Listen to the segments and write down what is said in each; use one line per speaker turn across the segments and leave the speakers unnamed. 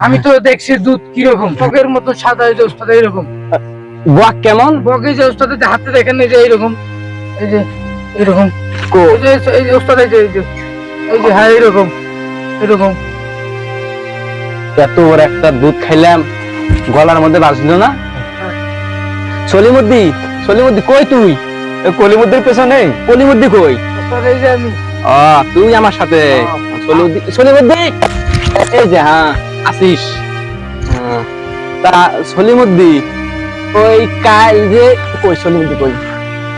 আমি তো দেখছি দুধ কীরকম বকের মতো সাদা ওস্তাদ এইরকম।
বক কেমন?
বকে যে ওস্তাদ হাতে দেখেন এই যে এইরকম এই যে এরকম এই যে এই ওস্তাদ এই যে এই যে এই যে হ্যাঁ এরকম এরকম
এত বড় একটা দুধ খাইলাম গলার মধ্যে বাজলো না? সলিমুদ্দি সলিমুদ্দি কই তুই কলিমুদ্দির পেছনে? কলিমুদ্দি কই?
এই যে আমি।
তুই আমার সাথে। সলিমুদ্দি সলিমুদ্দি এই যে হ্যাঁ। আসিস। হ্যাঁ। তা সলিমুদ্দি ওই কাল যে কই সলিমুদ্দি কই?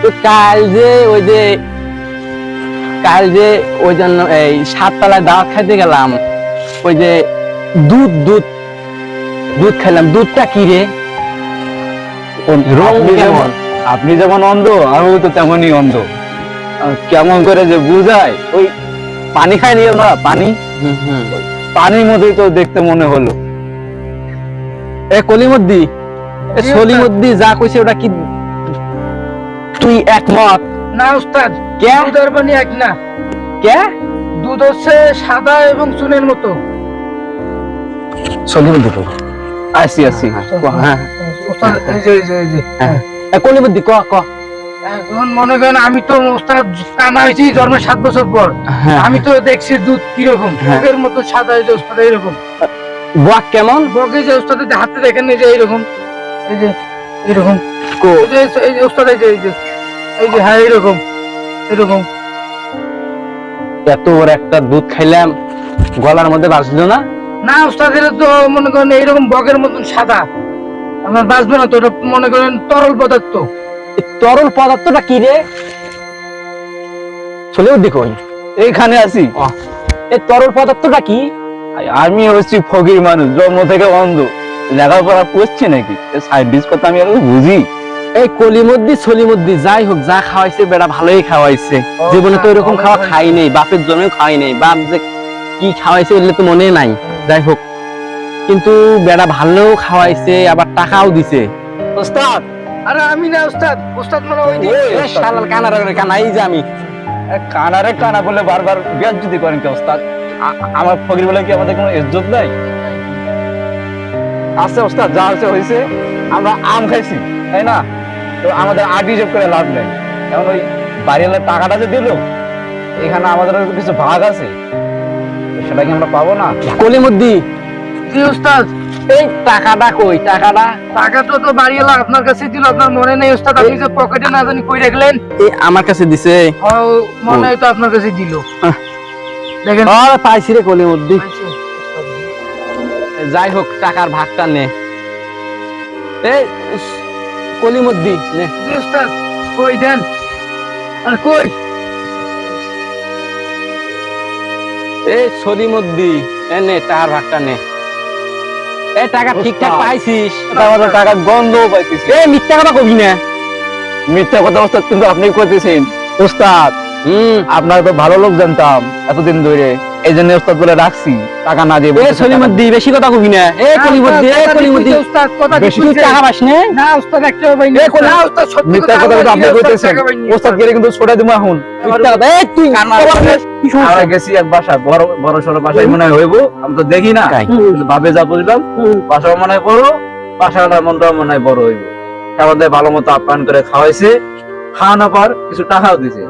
ওই কাল যে ওই যে কাল যে ওই জন্য এই সাততলায় দাওয়াত খাইতে গেলাম ওই যে দুধ দুধ দুধ খেলাম দুধটা কি রে? রং
আপনি
কেমন
যেমন আপনি যেমন অন্ধ আমিও তো তেমনই অন্ধ। কেমন করে যে বুঝায় ওই পানি খাইনি আমরা পানি?
হুম, হুম।
পানির মধ্যেই তো দেখতে মনে হলো।
এ কলিমুদ্দি এ সলিমুদ্দি যা কইছে ওটা কি তুই একমত?
না ওস্তাদ
কে?
দুধের পানি এক না।
কে?
দুধ হচ্ছে সাদা এবং চুনের মতো।
সলিমুদ্দি কই
আসি আসি
হ্যাঁ
ওস্তাদ এই যে এই যে এই যে।
হ্যাঁ। এ কলিমুদ্দি ক ক?
এখন মনে করেন আমি তো ওস্তাদ কানা হয়েছি জন্মের সাত বছর পর।
হ্যাঁ।
আমি তো দেখছি দুধ কীরকম
হ্যাঁ।
বকের মতো সাদা যে ওস্তাদ এইরকম।
বক কেমন?
বকে যে ওস্তাদ যে হাতে দেখেন এই যে এইরকম এই যে এরকম এই যে ওস্তাদ এই যে এই যে এই যে হ্যাঁ এরকম এরকম
এত বড় একটা দুধ খাইলাম গলার মধ্যে বাজলো না?
না ওস্তাদ এটা তো মনে করেন এইরকম বকের মতন সাদা। আমার বাঁচবে না তো ওটা মনে করেন তরল পদার্থ।
তরল পদার্থটা কি রে? সলিমুদ্দি কই?
এইখানে আছি।
এই তরল পদার্থটা কি?
আমি হচ্ছি ফকির মানুষ জন্ম থেকে অন্ধ। লেখাপড়া করছি নাকি? সাইন্টিস্ট কথা আমি আর বুঝি।
এই কলিমুদ্দি সলিমুদ্দি যাই হোক যা খাওয়াইছে বেড়া ভালোই খাওয়াইছে। জীবনে তো এরকম খাওয়া খাই নেই বাপের জন্মেও খাই নেই বাপ যে কি খাওয়াইছে এগুলো তো মনে নাই। যাই হোক কিন্তু বেড়া ভালো খাওয়াইছে আবার টাকাও দিছে। ওস্তাদ
আরে আমি না ওস্তাদ ওস্তাদ মানে ওই
যে আমি।
কানারে কানা বলে বারবার বেজ্জতি করেন কি ওস্তাদ? আমার ফকির বলে কি আমাদের কোনো ইজ্জত নাই? আচ্ছা ওস্তাদ যা হয়েছে হয়েছে আমরা আম খাইছি তাই না? তো আমাদের আটি জব করে লাভ নেই। এখন ওই বাড়িওয়ালার টাকাটা যে দিল এখানে আমাদের কিছু ভাগ আছে সেটা কি আমরা পাবো না?
কলিমুদ্দি
জি ওস্তাদ।
এই টাকাটা কই? টাকাটা?
টাকা তো তো বাড়িওয়ালা আপনার কাছে দিল আপনার মনে নেই ওস্তাদ আপনি যে পকেটে না জানি কই রাখলেন?
এই আমার কাছে দিছে।
ও মনে হয় তো আপনার কাছে দিল। দেখেন।
আর পাইছি রে কলিমুদ্দি
পাইছে?
যাই হোক টাকার ভাগটা নে। এই কলিমুদ্দি নে।
জি ওস্তাদ কই দেন? আর কই?
এই সলিমুদ্দি এ নে টাকার ভাগটা নে। এই টাকা ঠিকঠাক। পাইছিস?
আমাদের টাকা গন্ধ পাইছিস
এই মিথ্যা কথা কবি না।
মিথ্যা কথা ওস্তাদ কিন্তু আপনি করতেছেন ওস্তাদ
হুম।
আপনার তো ভালো লোক জানতাম এতদিন ধরে এই জন্য ওস্তাদ বলে রাখছি টাকা না দিয়ে
এ সলিমুদ্দি বেশি কথা কবি না। এ কলিমুদ্দি এ
কথা
কলিমুদ্দি
ওস্তাদ কথা
বেশি
টাকা পাস না।
না ওস্তাদ একটা না ওস্তাদ। সত্যি
মিথ্যা কথা আপনি কইতেছেন। ওস্তাদ গেলে কিন্তু ছোটা দিব এখন।
মিথ্যা কথা এই তুই?
আমরা গেছি এক বাসা বড় বড় সড়ো বাসায় মনে হয় হইব। আমি তো দেখি না। ভাবে যা বুঝলাম বাসা মনে হয় বড় বাসাটা মনটা মনে হয় বড় হইব। আমাদের ভালো মতো আপ্যায়ন করে খাওয়াইছে। খাওয়ানোর পর কিছু টাকাও দিছে।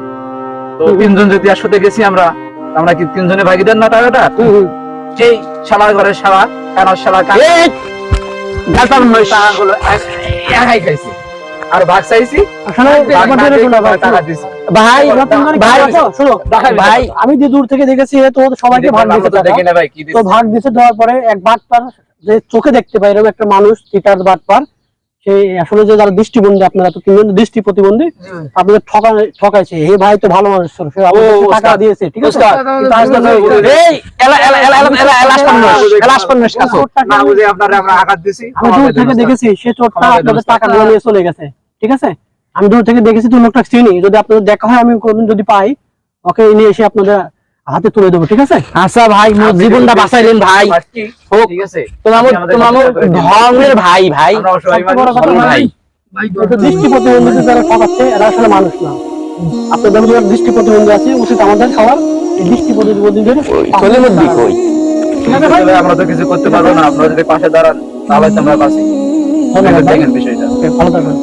তো তিনজন যদি একসাথে গেছি আমরা আমরা কি তিনজনে ভাগিদার না টাকাটা সেই শালার ঘরের শালা কানার শালা টাকাগুলো একাই খাইছি। আর ভাগ চাইছি ভাগ
ভাই,
ভাই
শোনো,
ভাই
আমি যে দূর থেকে দেখেছি তো সবাইকে ভাগ দিতে
তো
ভাগ দিতে দেওয়ার পরে এক বাটপার যে চোখে দেখতে পাই এরকম একটা মানুষ চিটার বাটপার সেই আসলে যে যারা দৃষ্টিবন্ধী আপনারা তো তিনজন দৃষ্টি প্রতিবন্ধী আপনাদের ঠকা ঠকাইছে। হে ভাই তো ভালো মানুষ ছিল, সে টাকা দিয়েছে ঠিক আছে?
এই এলা এলা এলা এলা এলা এলা
আমি- দূর থেকে দেখেছি সে চোরটা আপনাদের টাকা নিয়ে নিয়ে চলে গেছে ঠিক আছে? আমি দূর থেকে দেখেছি তো লোকটা চিনি। যদি আপনাদের দেখা হয় আমি কোনদিন যদি পাই ওকে নিয়ে এসে আপনাদের হাতে তুলে দেবো ঠিক আছে?
আচ্ছা ভাই মোর জীবনটা বাঁচাইলেন ভাই।
ঠিক আছে।
তোমার। ধর্মের ভাই ভাই।
দৃষ্টি প্রতিবন্ধী যারা ঠকাচ্ছে এরা আসলে মানুষ না। আপনাদের যারা দৃষ্টি প্রতিবন্ধী আছে উচিত আমাদের এই দৃষ্টি প্রতিবন্ধীদের
আমরা তো কিছু করতে পারব না। আপনারা যদি পাশে দাঁড়ান তাহলে তো আমরা বাঁচি। দেখেন বিষয়টা।
ভালো থাকবেন।